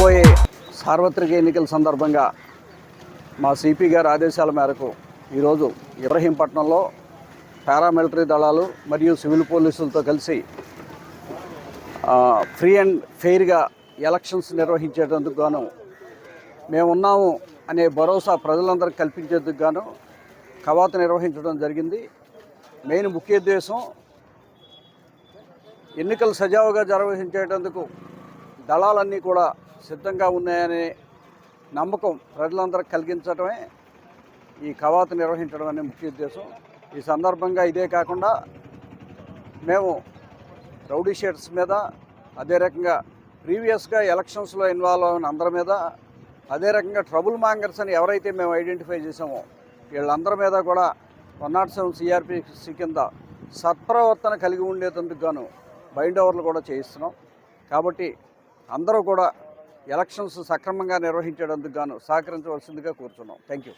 రాబోయే సార్వత్రిక ఎన్నికల సందర్భంగా మా సిపి గారి ఆదేశాల మేరకు ఈరోజు ఇబ్రహీంపట్నంలో పారామిలిటరీ దళాలు మరియు సివిల్ పోలీసులతో కలిసి ఫ్రీ అండ్ ఫెయిర్గా ఎలక్షన్స్ నిర్వహించేటందుకు గాను మేము ఉన్నాము అనే భరోసా ప్రజలందరికీ కల్పించేందుకు గాను కవాతు నిర్వహించడం జరిగింది. మెయిన్ ముఖ్య ఉద్దేశం ఎన్నికలు సజావుగా నిర్వహించేటందుకు దళాలన్నీ కూడా సిద్ధంగా ఉన్నాయనే నమ్మకం ప్రజలందరికీ కలిగించడమే ఈ కవాతు నిర్వహించడం అనే ముఖ్య ఉద్దేశం. ఈ సందర్భంగా ఇదే కాకుండా మేము రౌడీ షీట్స్ మీద అదే రకంగా ప్రీవియస్గా ఎలక్షన్స్లో ఇన్వాల్వ్ అయిన అందరి మీద అదే రకంగా ట్రబుల్ మాంగర్స్ అని ఎవరైతే మేము ఐడెంటిఫై చేసామో వీళ్ళందరి మీద కూడా వన్ నాట్ సెవెన్ సిఆర్పిసి కింద సత్ప్రవర్తన కలిగి ఉండేటందుకు గాను బైండ్ ఓవర్లు కూడా చేయిస్తున్నాం. కాబట్టి అందరూ కూడా ఎలక్షన్స్ సక్రమంగా నిర్వహించేందుకు గాను సహకరించవలసిందిగా కోరుతున్నాం థ్యాంక్ యూ